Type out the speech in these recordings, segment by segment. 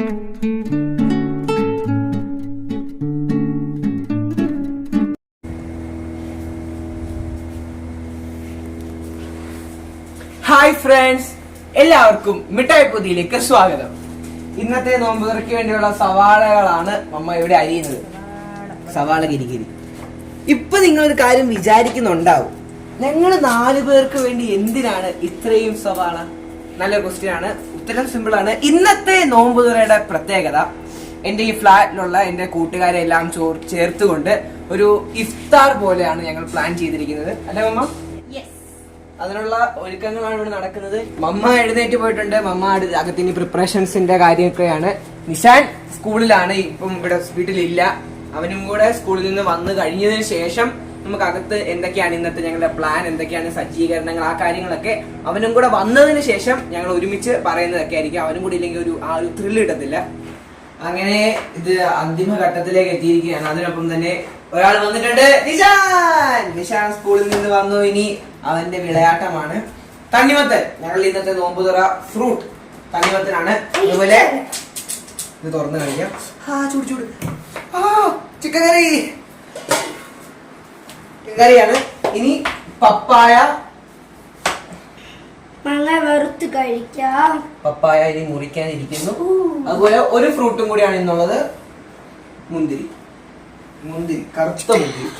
Hi friends എല്ലാവർക്കും മിഠായി പൊതിയിലേക്ക് സ്വാഗതം. ഇന്നത്തെ നോമ്പ് തുറയ്ക്ക് വേണ്ടിയുള്ള സവാളകളാണ് നമ്മ ഇവിടെ അരിയുന്നത്. സവാള ഗിരിഗിരി. ഇപ്പൊ നിങ്ങൾ ഒരു കാര്യം വിചാരിക്കുന്നുണ്ടാവും. ഞങ്ങൾ നാലു പേർക്ക് വേണ്ടി എന്തിനാണ് ഇത്രയും സവാള? നല്ല ക്വസ്റ്റ്യൻ ആണ്. ഉത്തരം സിമ്പിൾ ആണ്. ഇന്നത്തെ നോമ്പ് തുറയുടെ പ്രത്യേകത എന്റെ ഈ ഫ്ലാറ്റിലുള്ള എന്റെ കൂട്ടുകാരെ എല്ലാം ചോർ ചേർത്തുകൊണ്ട് ഒരു ഇഫ്താർ പോലെയാണ് ഞങ്ങൾ പ്ലാൻ ചെയ്തിരിക്കുന്നത്. അല്ലേ മമ്മ? അതിനുള്ള ഒരുക്കങ്ങളാണ് ഇവിടെ നടക്കുന്നത്. മമ്മ എഴുന്നേറ്റ് പോയിട്ടുണ്ട്. മമ്മ അകത്തിന് പ്രിപ്പറേഷൻസിന്റെ കാര്യമൊക്കെയാണ്. നിഷാൻ സ്കൂളിലാണ്. ഇപ്പം ഇവിടെ വീട്ടിലില്ല. അവനും കൂടെ സ്കൂളിൽ നിന്ന് വന്നു കഴിഞ്ഞതിന് ശേഷം നമുക്ക് അകത്ത് എന്തൊക്കെയാണ് ഇന്നത്തെ ഞങ്ങളുടെ പ്ലാൻ എന്തൊക്കെയാണ് സജ്ജീകരണങ്ങൾ ആ കാര്യങ്ങളൊക്കെ അവനും കൂടെ വന്നതിന് ശേഷം ഞങ്ങൾ ഒരുമിച്ച് പറയുന്നതൊക്കെ ആയിരിക്കും. അവനും കൂടി ഇല്ലെങ്കിൽ ഒരു ആ ഒരു ത്രില്ല് കിട്ടത്തില്ല. അങ്ങനെ ഇത് അന്തിമ ഘട്ടത്തിലേക്ക് എത്തിയിരിക്കുകയാണ്. അതിനൊപ്പം തന്നെ ഒരാൾ വന്നിട്ടുണ്ട്. നിഷാൻ! നിഷാൻ സ്കൂളിൽ നിന്ന് വന്നു. ഇനി അവന്റെ വിളയാട്ടമാണ്. തണ്ണിമത്തൻ. ഞങ്ങൾ ഇന്നത്തെ നോമ്പുതുറ ഫ്രൂട്ട് തണ്ണിമത്തനാണ്. അതുപോലെ ഇത് തുറന്നു കഴിക്കാം ആ ചൂട് ചൂട്. ആ ചിക്കൻ കറി. കറിയാണ്. ഇനി പപ്പായ. മാങ്ങ വറുത്ത് കഴിക്കാം. പപ്പായ ഇനി മുറിക്കാനിരിക്കുന്നു അതുപോലെ ഒരു ഫ്രൂട്ടും കൂടിയാണ് ഇന്നുള്ളത്. മുന്തിരി. മുന്തിരി. കറുത്ത മുന്തിരി.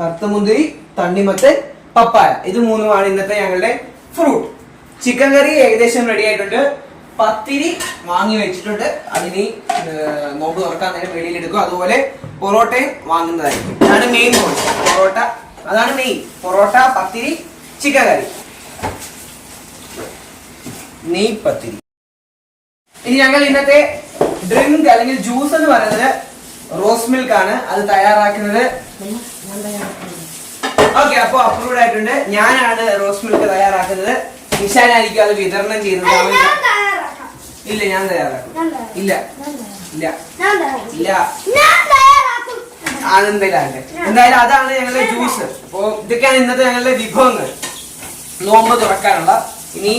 കറുത്ത മുന്തിരി തണ്ണിമത്തൻ പപ്പായ. ഇത് മൂന്നുമാണ് ഇന്നത്തെ ഞങ്ങളുടെ ഫ്രൂട്ട്. ചിക്കൻ കറി ഏകദേശം റെഡി ആയിട്ടുണ്ട്. പത്തിരി വാങ്ങി വെച്ചിട്ടുണ്ട്. അതിനി നോമ്പ് തുറക്കാൻ നേരം വെളിയിൽ എടുക്കും. അതുപോലെ പൊറോട്ടയും വാങ്ങുന്നതായിരിക്കും. അതാണ് മെയിൻ പൊറോട്ട അതാണ് main parotta pathiri chicken curry നെയ് പത്തിരി. ഇനി ഞങ്ങൾ ഇന്നത്തെ ഡ്രിങ്ക് അല്ലെങ്കിൽ ജ്യൂസ് എന്ന് പറയുന്നത് റോസ് മിൽക്ക് ആണ്. അത് തയ്യാറാക്കുന്നത്. ഓക്കെ അപ്പൊ അപ്രൂവ് ആയിട്ടുണ്ട്. ഞാനാണ് റോസ് മിൽക്ക് തയ്യാറാക്കുന്നത്. നിഷാനായിരിക്കും അത് വിതരണം ചെയ്യുന്നത്. ഇല്ല ഞാൻ തയ്യാറാക്കും. ഇല്ല. ഇല്ല. ഇല്ല തയ്യാറാക്കും എന്തായാലും അതാണ് ഞങ്ങളുടെ ജ്യൂസ്. അപ്പോ ഇതൊക്കെയാണ് ഇന്നത്തെ ഞങ്ങളുടെ വിഭവങ്ങൾ. നോമ്പ് തുറക്കാനുള്ള. ഇനി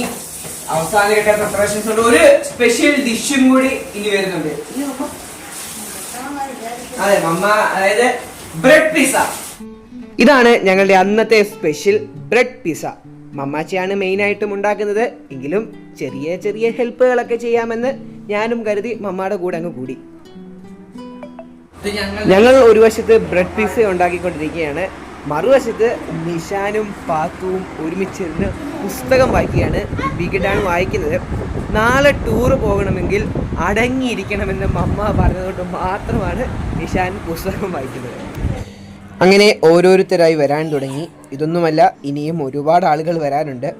അവസാന ഘട്ട പ്രിപ്പറേഷൻസ് ഉണ്ട്. ഒരു സ്പെഷ്യൽ ഡിഷും കൂടി ഇനി വരുന്നുണ്ട്. അതെ മമ്മ അതായത് ബ്രെഡ് പിസ ഇതാണ് ഞങ്ങളുടെ അന്നത്തെ സ്പെഷ്യൽ ബ്രെഡ് പിസ മമ്മാച്ചിയാണ് മെയിൻ ആയിട്ടും ഉണ്ടാക്കുന്നത്. എങ്കിലും ചെറിയ ചെറിയ ഹെൽപ്പുകളൊക്കെ ചെയ്യാമെന്ന് ഞാനും കരുതി മമ്മയുടെ കൂടെ അങ്ങ് കൂടി. ഞങ്ങൾ ഒരു വശത്ത് ബ്രെഡ് പീസ് ഉണ്ടാക്കിക്കൊണ്ടിരിക്കുകയാണ്. മറുവശത്ത് നിഷാനും പാത്തുവും ഒരുമിച്ചിരുന്ന് പുസ്തകം വായിക്കുകയാണ് വികടാണ് വായിക്കുന്നത്. നാളെ ടൂറ് പോകണമെങ്കിൽ അടങ്ങിയിരിക്കണമെന്ന് മമ്മ പറഞ്ഞതുകൊണ്ട് മാത്രമാണ് നിഷാൻ പുസ്തകം വായിക്കുന്നത്. അങ്ങനെ ഓരോരുത്തരായി വരാൻ തുടങ്ങി. ഇതൊന്നുമല്ല ഇനിയും ഒരുപാട് ആളുകൾ വരാനുണ്ട്.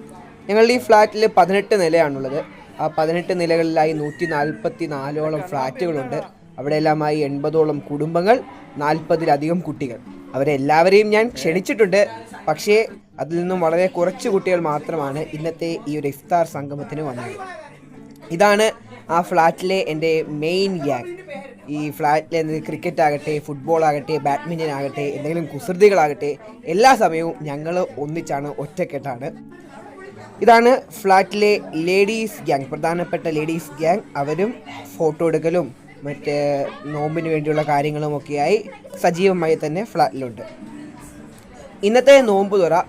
ഞങ്ങളുടെ ഈ ഫ്ലാറ്റിൽ പതിനെട്ട് നിലയാണുള്ളത്. ആ പതിനെട്ട് നിലകളിലായി നൂറ്റി നാൽപ്പത്തി നാലോളം ഫ്ലാറ്റുകളുണ്ട്. അവിടെയെല്ലാമായി എൺപതോളം കുടുംബങ്ങൾ നാൽപ്പതിലധികം കുട്ടികൾ. അവരെ എല്ലാവരെയും ഞാൻ ക്ഷണിച്ചിട്ടുണ്ട്. പക്ഷേ അതിൽ നിന്നും വളരെ കുറച്ച് കുട്ടികൾ മാത്രമാണ് ഇന്നത്തെ ഈ ഒരു ഇഫ്താർ സംഗമത്തിന് വന്നത്. ഇതാണ് ആ ഫ്ലാറ്റിലെ എന്റെ മെയിൻ ഗ്യാങ് ഈ ഫ്ലാറ്റിലെ ക്രിക്കറ്റ് ആകട്ടെ ഫുട്ബോൾ ആകട്ടെ ബാഡ്മിന്റൺ ആകട്ടെ എന്തെങ്കിലും കുസൃതികളാകട്ടെ എല്ലാ സമയവും ഞങ്ങൾ ഒന്നിച്ചാണ് ഒറ്റക്കെട്ടാണ്. ഇതാണ് ഫ്ലാറ്റിലെ ലേഡീസ് ഗ്യാങ് പ്രധാനപ്പെട്ട ലേഡീസ് ഗ്യാങ് അവരും ഫോട്ടോ എടുക്കലും മറ്റേ നോമ്പിന് വേണ്ടിയുള്ള കാര്യങ്ങളും ഒക്കെയായി സജീവമായി തന്നെ ഫ്ലാറ്റിലുണ്ട്. ഇന്നത്തെ നോമ്പ് തുറ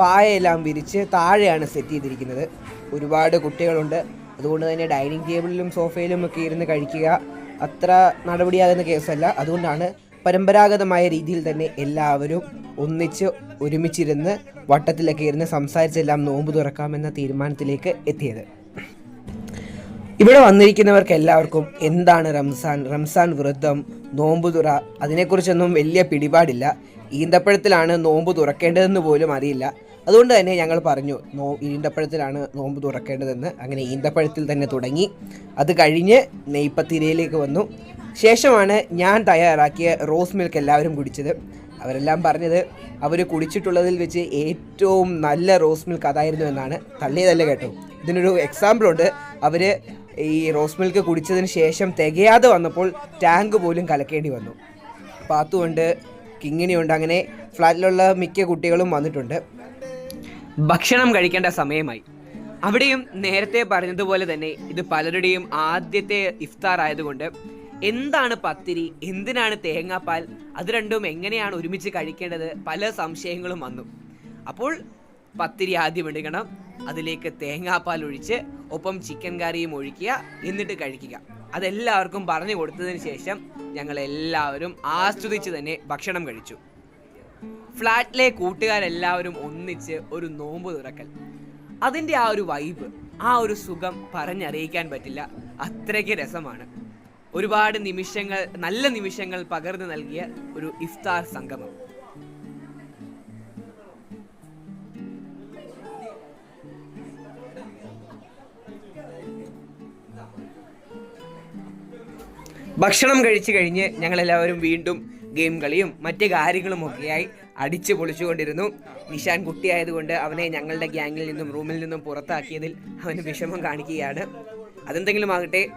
പായയെല്ലാം വിരിച്ച് താഴെയാണ് സെറ്റ് ചെയ്തിരിക്കുന്നത്. ഒരുപാട് കുട്ടികളുണ്ട്. അതുകൊണ്ട് തന്നെ ഡൈനിങ് ടേബിളിലും സോഫയിലും ഒക്കെ ഇരുന്ന് കഴിക്കുക അത്ര നടപടിയാകുന്ന കേസല്ല. അതുകൊണ്ടാണ് പരമ്പരാഗതമായ രീതിയിൽ തന്നെ എല്ലാവരും ഒന്നിച്ച് ഒരുമിച്ചിരുന്ന് വട്ടത്തിലൊക്കെ ഇരുന്ന് സംസാരിച്ചെല്ലാം നോമ്പ് തുറക്കാമെന്ന തീരുമാനത്തിലേക്ക് എത്തിയത്. ഇവിടെ വന്നിരിക്കുന്നവർക്ക് എല്ലാവർക്കും എന്താണ് റംസാൻ? റംസാൻ വ്രതം നോമ്പ് തുറ അതിനെക്കുറിച്ചൊന്നും വലിയ പിടിപാടില്ല. ഈന്തപ്പഴത്തിലാണ് നോമ്പ് തുറക്കേണ്ടതെന്ന് പോലും അറിയില്ല. അതുകൊണ്ട് തന്നെ ഞങ്ങൾ പറഞ്ഞു നോ ഈന്തപ്പഴത്തിലാണ് നോമ്പ് തുറക്കേണ്ടതെന്ന്. അങ്ങനെ ഈന്തപ്പഴത്തിൽ തന്നെ തുടങ്ങി. അത് കഴിഞ്ഞ് നെയ്പ്പത്തിരയിലേക്ക് വന്നു. ശേഷമാണ് ഞാൻ തയ്യാറാക്കിയ റോസ് മിൽക്ക് എല്ലാവരും കുടിച്ചത്. അവരെല്ലാം പറഞ്ഞത് അവർ കുടിച്ചിട്ടുള്ളതിൽ വെച്ച് ഏറ്റവും നല്ല റോസ് മിൽക്ക് അതായിരുന്നു എന്നാണ്. തള്ളിയതല്ല കേട്ടോ. ഇതിനൊരു എക്സാമ്പിൾ ഉണ്ട്. അവർ ഈ റോസ് മിൽക്ക് കുടിച്ചതിന് ശേഷം തികയാതെ വന്നപ്പോൾ ടാങ്ക് പോലും കലക്കേണ്ടി വന്നു. പാത്തുണ്ട് കിങ്ങിണിയുണ്ട് അങ്ങനെ ഫ്ലാറ്റിലുള്ള മിക്ക കുട്ടികളും വന്നിട്ടുണ്ട്. ഭക്ഷണം കഴിക്കേണ്ട സമയമായി. അവിടെയും നേരത്തെ പറഞ്ഞതുപോലെ തന്നെ ഇത് പലരുടെയും ആദ്യത്തെ ഇഫ്താർ ആയതുകൊണ്ട് എന്താണ് പത്തിരി എന്തിനാണ് തേങ്ങാപ്പാൽ അത് രണ്ടും എങ്ങനെയാണ് ഒരുമിച്ച് കഴിക്കേണ്ടത് പല സംശയങ്ങളും വന്നു. അപ്പോൾ പത്തിരി ആദ്യം എടുക്കണം. അതിലേക്ക് തേങ്ങാപ്പാൽ ഒഴിച്ച് ഒപ്പം ചിക്കൻ കറിയും ഒഴിക്കുക. എന്നിട്ട് കഴിക്കുക. അതെല്ലാവർക്കും പറഞ്ഞു കൊടുത്തതിന് ശേഷം ഞങ്ങൾ എല്ലാവരും ആസ്വദിച്ച് തന്നെ ഭക്ഷണം കഴിച്ചു. ഫ്ലാറ്റിലെ കൂട്ടുകാരെല്ലാവരും ഒന്നിച്ച് ഒരു നോമ്പ് തുറക്കൽ. അതിന്റെ ആ ഒരു വൈബ് ആ ഒരു സുഖം പറഞ്ഞറിയിക്കാൻ പറ്റില്ല. അത്രയ്ക്ക് രസമാണ്. ഒരുപാട് നിമിഷങ്ങൾ നല്ല നിമിഷങ്ങൾ പകർന്നു നൽകിയ ഒരു ഇഫ്താർ സംഗമം. ഭക്ഷണം കഴിച്ചു കഴിഞ്ഞ് ഞങ്ങളെല്ലാവരും വീണ്ടും ഗെയിം കളിയും മറ്റ് കാര്യങ്ങളും ഒക്കെയായി അടിച്ചു പൊളിച്ചുകൊണ്ടിരുന്നു. നിഷാൻ കുട്ടിയായതുകൊണ്ട് അവനെ ഞങ്ങളുടെ ഗ്യാങ്ങിൽ നിന്നും റൂമിൽ നിന്നും പുറത്താക്കിയതിൽ അവന് വിഷമം കാണിക്കുകയാണ്. അതെന്തെങ്കിലും ആകട്ടെ.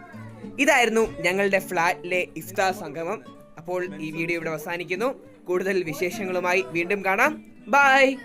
ഇതായിരുന്നു ഞങ്ങളുടെ ഫ്ലാറ്റിലെ ഇഫ്താർ സംഗമം. അപ്പോൾ ഈ വീഡിയോ ഇവിടെ അവസാനിക്കുന്നു. കൂടുതൽ വിശേഷങ്ങളുമായി വീണ്ടും കാണാം. ബൈ